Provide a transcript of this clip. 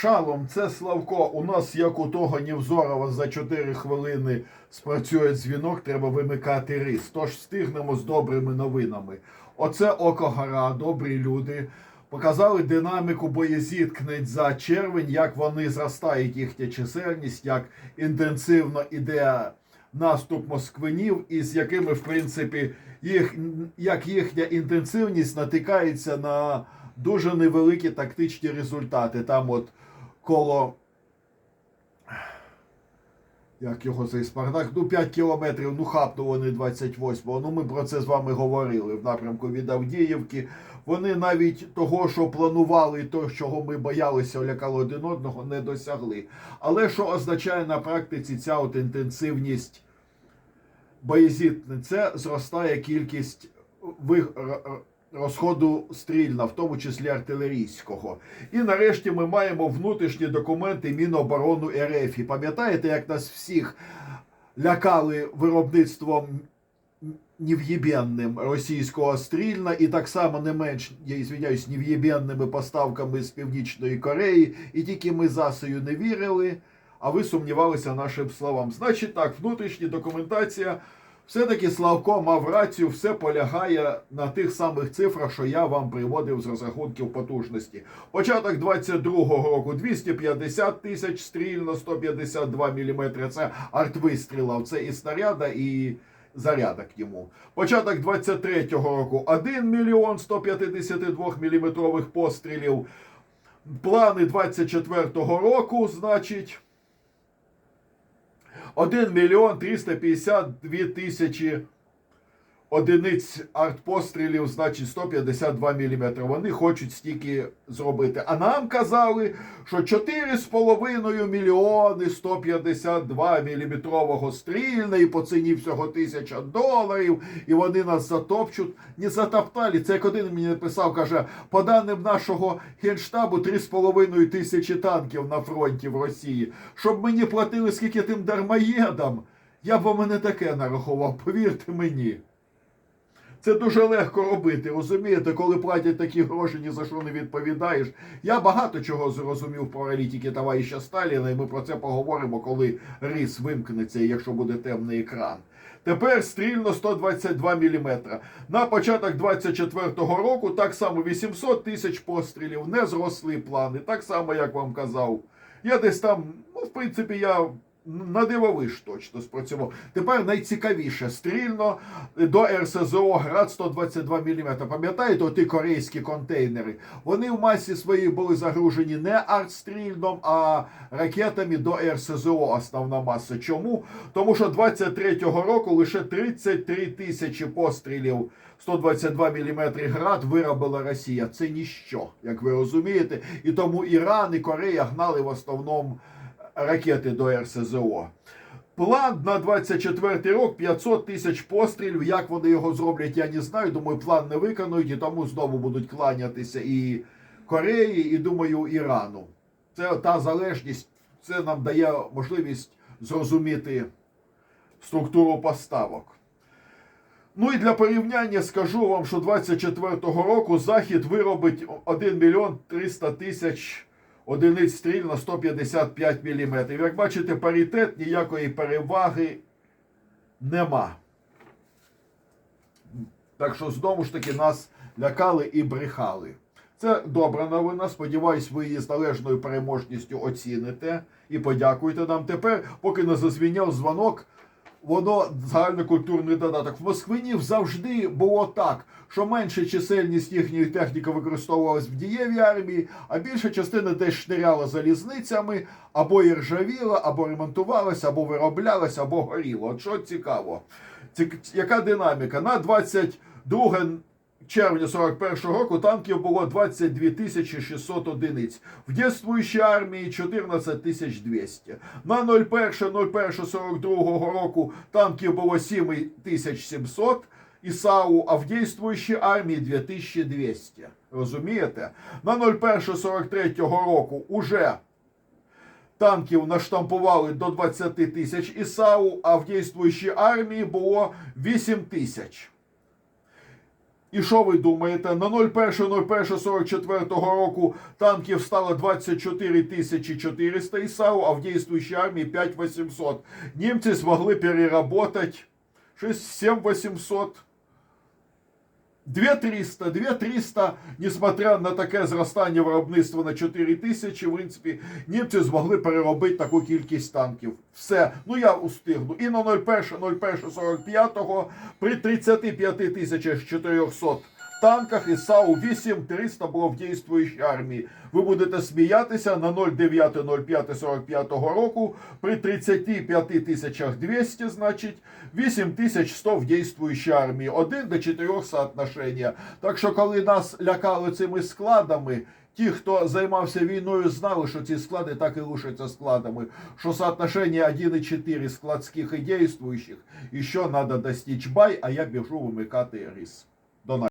Шалом, це Славко. У нас, як у того Нівзорова, за 4 хвилини спрацює дзвінок, треба вимикати рис. Тож встигнемо з добрими новинами. Оце Окогора, добрі люди. Показали динаміку боєзіткнень за червень, як вони зростають їхня чисельність, як інтенсивно іде наступ москвинів, і з якими, в принципі, їх, як їхня інтенсивність натикається на дуже невеликі тактичні результати. Там от коло. Як його цей Спартак? Ну, 5 кілометрів, ну хапнули вони 28-го. Ну, ми про це з вами говорили в напрямку від Авдіївки. Вони навіть того, що планували, і того, чого ми боялися, лякали один одного, не досягли. Але що означає на практиці ця от інтенсивність боєзіткнень? Це зростає кількість ви- розходу стрільна, в тому числі артилерійського. І нарешті ми маємо внутрішні документи Міноборону РФ. І пам'ятаєте, як нас всіх лякали виробництвом нев'єбєнним російського стрільна, і так само не менш, я звиняюсь, нев'єбєнними поставками з Північної Кореї, і тільки ми засою не вірили, а ви сумнівалися нашим словам. Значить так, внутрішня документація. Все-таки Славко мав рацію, все полягає на тих самих цифрах, що я вам приводив з розрахунків потужності. Початок 22-го року 250 тисяч стрільно, 152 мм. Це артвистрілав, це і снаряда, і заряда к ньому. Початок 23-го року 1 мільйон 152 мм пострілів. Плани 24-го року, значить. 1 мільйон 352 тисячі одиниць артпострілів, значить 152 мм. Вони хочуть стільки зробити. А нам казали, що 4,5 мільйони 152 мм стрільне і по ціні всього 1000 доларів. І вони нас затопчуть. Не затоптали. Це як один мені написав, каже, по даним нашого генштабу 3,5 тисячі танків на фронті в Росії. Щоб мені платили скільки тим дармоєдам, я б вам не таке нарахував, повірте мені. Це дуже легко робити, розумієте, коли платять такі гроші, ні за що не відповідаєш. Я багато чого зрозумів про аналітики товариша Сталіна, і ми про це поговоримо, коли рис вимкнеться, якщо буде темний екран. Тепер стрільно 122 мм. На початок 24-го року так само 800 тисяч пострілів, не зросли плани, так само, як вам казав. Я десь там, ну, в принципі, я на дивовиж точно спрацював. Тепер найцікавіше стрільно до РСЗО град 122 мм. Пам'ятаєте, оті корейські контейнери? Вони в масі своїй були загружені не артстрільном, а ракетами до РСЗО основна маса. Чому? Тому що 23-го року лише 33 тисячі пострілів 122 мм град виробила Росія. Це ніщо, як ви розумієте. І тому Іран і Корея гнали в основному ракети до РСЗО. План на 24 рік 500 тисяч пострілів. Як вони його зроблять, я не знаю. Думаю, план не виконують, і тому знову будуть кланятися і Кореї, і думаю, Ірану. Це та залежність, це нам дає можливість зрозуміти структуру поставок. Ну і для порівняння скажу вам, що 24-го року Захід виробить 1 мільйон 300 тисяч одиниць стріль на 155 мм. Як бачите, паритет ніякої переваги нема. Так що знову ж таки нас лякали і брехали. Це добра новина. Сподіваюсь, ви її з належною переможністю оціните і подякуєте нам. Тепер, поки не зазвіняв дзвонок, воно загальнокультурний додаток. В Москвинів завжди було так, що менша чисельність їхньої техніки використовувалась в дієвій армії, а більша частина десь шниряла залізницями, або іржавіла, або ремонтувалася, або вироблялася, або горіло. От що цікаво. Ці- яка динаміка? На 22 червня 41-го року танків було 22 тисячі 600 одиниць. В дійствуючій армії 14 тисяч 200. На 01.01.42 року танків було 7 тисяч 700 і САУ, а в дійствуючій армії 2200. Розумієте? На 01.43 року уже танків наштампували до 20 тисяч ІСАУ, а в дійствуючій армії було 8 тисяч. І що ви думаєте? На 01.01.44 року танків стало 24 тисячі 400 ІСАУ, а в діючій армії 5800. Німці змогли переработати щось 7800. 2300, 2300, несмотря на таке зростання виробництва на 4 тисячі, в принципі, німці змогли переробити таку кількість танків. Все, ну я устигну. І на 01.01.45 при 35 тисячах 400 танках і САУ 8300 було в дійствуючій армії. Ви будете сміятися на 09.05.45 року при 35 тисячах 200, значить 8100 в дійствуючій армії. 1 до 4 соотношення. Так що, коли нас лякали цими складами, Ті, хто займався війною, знали, що ці склади так і лишаться складами, що соотношення 1,4 складських і дійствуючих, і що треба достичь бай, а я біжу вимикати рис.